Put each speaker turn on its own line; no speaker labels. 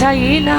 চাই না।